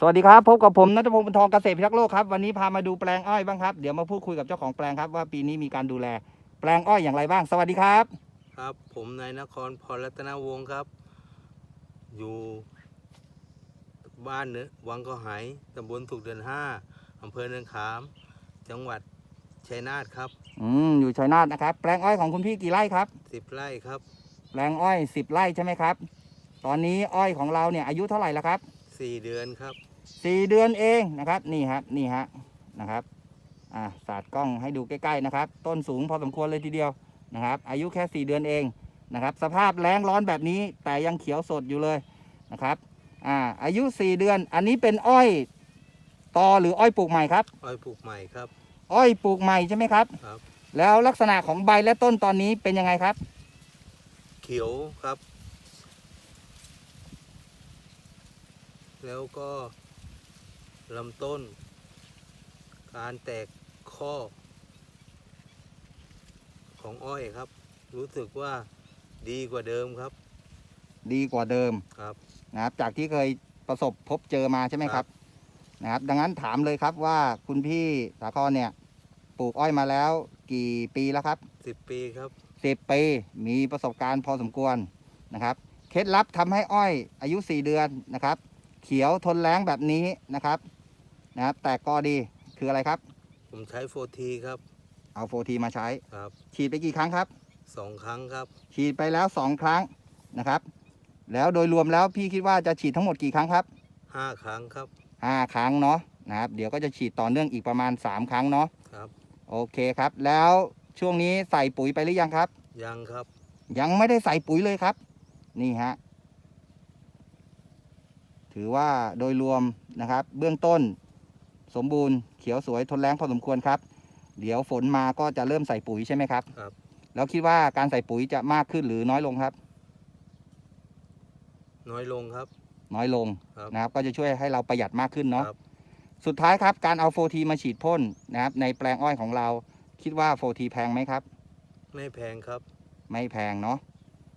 สวัสดีครับ พบกับผมนัทพงศ์บรรทองเกษตรพิทักษ์โลกครับ วันนี้พามาดูแปลงอ้อยบ้างครับ เดี๋ยวมาพูดคุยกับเจ้าของแปลงครับว่าปีนี้มีการดูแลแปลงอ้อยอย่างไรบ้าง สวัสดีครับ ครับ ผมนายนครพรรัตนวงศ์ครับ อยู่บ้านเนื้อวังก็หายตำบลสุกเดือนห้าอำเภอเนินขาม จังหวัดชัยนาทครับ อืมอยู่ชัยนาทนะครับ แปลงอ้อยของคุณพี่กี่ไร่ครับ สิบไร่ครับ แปลงอ้อย10ไร่ใช่ไหมครับ ตอนนี้อ้อยของเราเนี่ยอายุเท่าไหร่แล้วครับ สี่เดือนครับสี่เดือนเองนะครับนี่ครับนี่ฮะนะครับอ่าสาดกล้องให้ดูใกล้ๆนะครับ ต้นสูงพอสมควรเลยทีเดียวนะครับ อายุแค่สี่เดือนเองนะครับ สภาพแรงร้อนแบบนี้แต่ยังเขียวสดอยู่เลยนะครับอ่าอายุสี่เดือน อันนี้เป็นอ้อยตอหรืออ้อยปลูกใหม่ครับ อ้อยปลูกใหม่ครับ อ้อยปลูกใหม่ใช่ไหมครับครับ แล้วลักษณะของใบและต้นตอนนี้เป็นยังไงครับ เขียวครับ แล้วก็ลำต้น การแตกข้อ ของอ้อยครับ รู้สึกว่าดีกว่าเดิมครับ ดีกว่าเดิมครับนะครับ จากที่เคยประสบพบเจอมาใช่ไหมครับ นะครับ ดังนั้นถามเลยครับว่าคุณพี่สาครเนี่ยปลูกอ้อยมาแล้วกี่ปีแล้วครับสิบปีครับสิบปีมีประสบการณ์พอสมควรนะครับ เคล็ดลับทำให้อ้อยอายุ 4 เดือนนะครับ เขียวทนแรงแบบนี้นะครับนะครับ แต่ก็ดีคืออะไรครับ ผมใช้โฟทีครับเอาโฟทีมาใช้ ครับฉีดไปกี่ครั้งครับ สองครั้งครับ ฉีดไปแล้ว2ครั้งนะครับ แล้วโดยรวมแล้วพี่คิดว่าจะฉีดทั้งหมดกี่ครั้งครับห้าครั้งครับ5ครั้งเนาะนะครับเดี๋ยวก็จะฉีดต่อเนื่องอีกประมาณ3ครั้งเนาะครับ โอเคครับ แล้วช่วงนี้ใส่ปุ๋ยไปหรือยังครับ ยังครับ ยังไม่ได้ใส่ปุ๋ยเลยครับ นี่ฮะ ถือว่าโดยรวมนะครับ เบื้องต้นสมบูรณ์เขียวสวยทนแรงพอสมควรครับ เดี๋ยวฝนมาก็จะเริ่มใส่ปุ๋ยใช่ไหมครับครับ แล้วคิดว่าการใส่ปุ๋ยจะมากขึ้นหรือน้อยลงครับ น้อยลงครับ น้อยลงครับนะครับ ก็จะช่วยให้เราประหยัดมากขึ้นเนาะครับ สุดท้ายครับการเอาโฟทีมาฉีดพ่นนะครับ ในแปลงอ้อยของเรา คิดว่าโฟทีแพงไหมครับ ไม่แพงครับ ไม่แพงเนาะ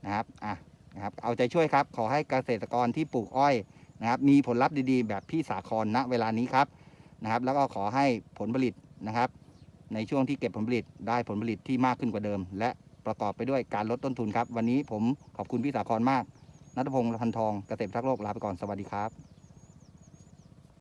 นะครับ อะ นะครับ เอาใจช่วยครับ ขอให้เกษตรกรที่ปลูกอ้อย นะครับมีผลลัพธ์ดีๆ แบบพี่สาครณเวลานี้ครับนะครับ แล้วก็ขอให้ผลผลิตนะครับ ในช่วงที่เก็บผลผลิตได้ผลผลิตที่มากขึ้นกว่าเดิม และประกอบไปด้วยการลดต้นทุนครับ วันนี้ผมขอบคุณพี่สาครมากนัทพงศ์พันทองเกษตรทักษ์โลกลาไปก่อนสวัสดีครับ